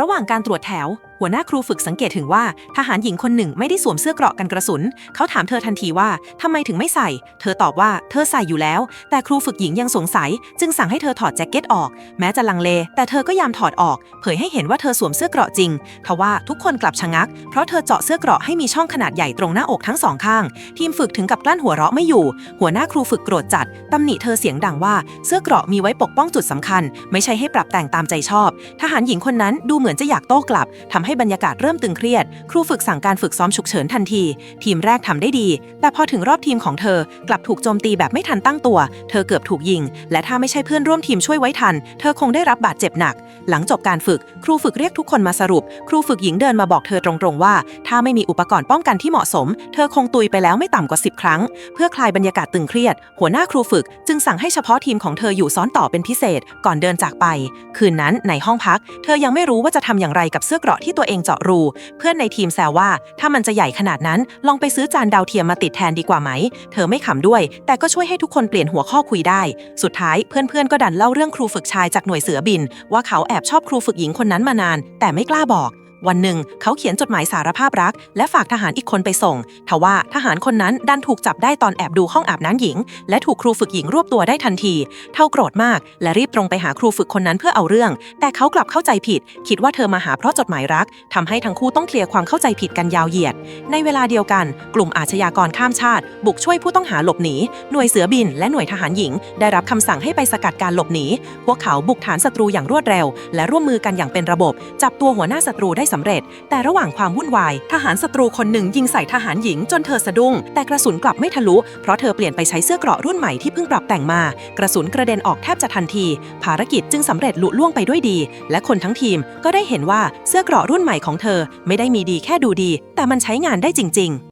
ระหว่างการตรวจแถว หัวหน้าครูฝึกสังเกตถึงว่า ทหารหญิงคนหนึ่งไม่ได้สวมเสื้อเกราะกันกระสุน เขาถามเธอทันทีว่าทำไมถึงไม่ใส่ เธอตอบว่าเธอใส่อยู่แล้ว แต่ครูฝึกหญิงยังสงสัย จึงสั่งให้เธอถอดแจ็คเก็ตออก แม้จะลังเล แต่เธอก็ยามถอดออก เผยให้เห็นว่าเธอสวมเสื้อเกราะจริงทว่าทุกคนกลับชะงัก เพราะเธอเจาะเสื้อเกราะให้มีช่องขนาดใหญ่ตรงหน้าอกทั้งสองข้าง ทีมฝึกถึงกับกลั้นหัวเราะไม่อยู่ หัวหน้าครูฝึกโกรธจัดตำหนิเธอเสียงดังว่าเสื้อเกราะมีไว้ปกป้องจุดสำคัญ ไม่ใช่ให้ปรับแต่งตามใจชอบ ทหารหญิงคนนั้นดูเหมือนจะอยากโต้กลับทำให้บรรยากาศเริ่มตึงเครียด ครูฝึกสั่งการฝึกซ้อมฉุกเฉินทันที ทีมแรกทำได้ดี แต่พอถึงรอบทีมของเธอ กลับถูกโจมตีแบบไม่ทันตั้งตัว เธอเกือบถูกยิง และถ้าไม่ใช่เพื่อนร่วมทีมช่วยไว้ทัน เธอคงได้รับบาดเจ็บหนัก หลังจบการฝึก ครูฝึกเรียกทุกคนมาสรุป ครูฝึกหญิงเดินมาบอกเธอตรงๆว่า ถ้าไม่มีอุปกรณ์ป้องกันที่เหมาะสม เธอคงตุยไปแล้วไม่ต่ำกว่า 10 ครั้ง เพื่อคลายบรรยากาศตึงเครียด หัวหน้าครูฝึกจึงสั่งให้เฉพาะทีมของเธออยู่ซ้อนต่อเป็นพิเศษ ก่อนเดินจากไป คืนนั้นในห้องพัก เธอยังไม่รู้ว่าจะทำอย่างไรกับเสื้อเกราะที่ตัวเองเจาะรู เพื่อนในทีมแซวว่า ถ้ามันจะใหญ่ขนาดนั้น ลองไปซื้อจานดาวเทียมมาติดแทนดีกว่าไหม เธอไม่ขำด้วย แต่ก็ช่วยให้ทุกคนเปลี่ยนหัวข้อคุยได้ สุดท้ายเพื่อนๆก็ดันเล่าเรื่องครูฝึกชายจากหน่วยเสือบิน ว่าเขาแอบชอบครูฝึกหญิงคนนั้นมานาน แต่ไม่กล้าบอก วันหนึ่ง เขาเขียนจดหมายสารภาพรัก และฝากทหารอีกคนไปส่ง ทว่าทหารคนนั้นดันถูกจับได้ตอนแอบดูห้องอาบน้ำหญิง และถูกครูฝึกหญิงรวบตัวได้ทันที เท่าโกรธมาก และรีบตรงไปหาครูฝึกคนนั้นเพื่อเอาเรื่อง แต่เขากลับเข้าใจผิด คิดว่าเธอมาหาเพราะจดหมายรักทำให้ทั้งคู่ต้องเคลียร์ความเข้าใจผิดกันยาวเหยียด ในเวลาเดียวกัน กลุ่มอาชญากรข้ามชาติ บุกช่วยผู้ต้องหาหลบหนี หน่วยเสือบิน และหน่วยทหารหญิง ได้รับคำสั่งให้ไปสกัดการหลบหนี พวกเขาบุกฐานศัตรูอย่างรวดเร็ว และร่วมมือกันอย่างเป็นระบบ จับตัวหัวหน้าศัตรูได้สำเร็จ แต่ระหว่างความวุ่นวาย ทหารศัตรูคนหนึ่งยิงใส่ทหารหญิงจนเธอสะดุ้ง แต่กระสุนกลับไม่ทะลุ เพราะเธอเปลี่ยนไปใช้เสื้อเกราะรุ่นใหม่ที่เพิ่งปรับแต่งมา กระสุนกระเด็นออกแทบจะทันที ภารกิจจึงสำเร็จลุล่วงไปด้วยดี และคนทั้งทีมก็ได้เห็นว่าเสื้อเกราะรุ่นใหม่ของเธอ ไม่ได้มีดีแค่ดูดี แต่มันใช้งานได้จริง ๆ